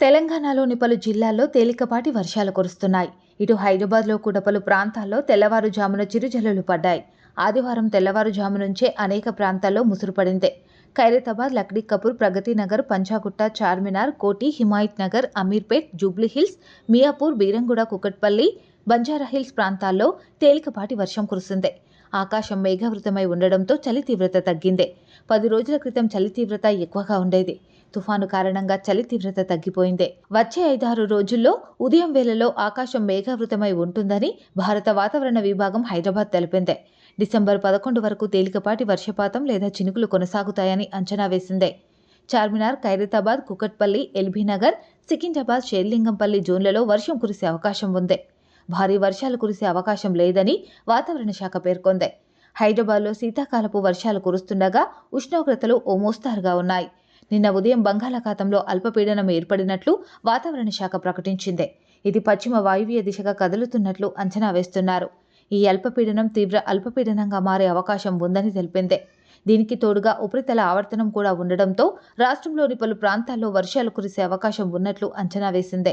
తెలంగాణలోని పలు జిల్లాల్లో తేలికపాటి వర్షాలు కురుస్తున్నాయి. ఇటు హైదరాబాద్లో కూడా పలు ప్రాంతాల్లో తెల్లవారుజామున చిరుజల్లులు పడ్డాయి. ఆదివారం తెల్లవారుజాము నుంచే అనేక ప్రాంతాల్లో ముసురు పడింది. ఖైరతాబాద్ లక్డీ కపూర్ ప్రగతి నగర్ పంచాగుట్ట చార్మినార్ కోటి హిమాయత్ నగర్ అమీర్పేట్ జూబ్లీహిల్స్ మియాపూర్ బీరంగూడ కుకట్పల్లి బంజారాహిల్స్ ప్రాంతాల్లో తేలికపాటి వర్షం కురిసింది. ఆకాశం మేఘావృతమై ఉండడంతో చలి తీవ్రత తగ్గిందే. పది రోజుల క్రితం చలి తీవ్రత ఎక్కువగా ఉండేది. తుఫాను కారణంగా చలి తీవ్రత తగ్గిపోయింది. వచ్చే ఐదారు రోజుల్లో ఉదయం వేళలో ఆకాశం మేఘావృతమై ఉంటుందని భారత వాతావరణ విభాగం హైదరాబాద్ తెలిపింది. డిసెంబర్ పదకొండు వరకు తేలికపాటి వర్షపాతం లేదా చినుకులు కొనసాగుతాయని అంచనా వేసిందే. చార్మినార్ ఖైరతాబాద్ కుకట్పల్లి ఎల్బీనగర్ సికింద్రాబాద్ షేర్లింగంపల్లి జోన్లలో వర్షం కురిసే అవకాశం ఉంది. భారీ వర్షాలు కురిసే అవకాశం లేదని వాతావరణ శాఖ పేర్కొంది. హైదరాబాద్లో శీతాకాలపు వర్షాలు కురుస్తుండగా ఉష్ణోగ్రతలు ఓ మోస్తారుగా ఉన్నాయి. నిన్న ఉదయం బంగాళాఖాతంలో అల్పపీడనం ఏర్పడినట్లు వాతావరణ శాఖ ప్రకటించింది. ఇది పశ్చిమ వాయువ్య దిశగా కదులుతున్నట్లు అంచనా వేస్తున్నారు. ఈ అల్పపీడనం తీవ్ర అల్పపీడనంగా మారే అవకాశం ఉందని తెలిపింది. దీనికి తోడుగా ఉపరితల ఆవర్తనం కూడా ఉండడంతో రాష్ట్రంలోని పలు ప్రాంతాల్లో వర్షాలు కురిసే అవకాశం ఉన్నట్లు అంచనా వేసింది.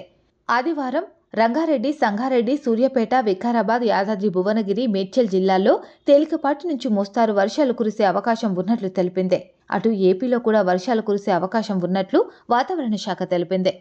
ఆదివారం రంగారెడ్డి సంగారెడ్డి సూర్యాపేట వికారాబాద్ యాదాద్రి భువనగిరి మేడ్చల్ జిల్లాల్లో తేలికపాటి నుంచి మోస్తారు వర్షాలు కురిసే అవకాశం ఉన్నట్లు తెలిపింది. అటు ఏపీలో కూడా వర్షాలు కురిసే అవకాశం ఉన్నట్లు వాతావరణ శాఖ తెలిపింది.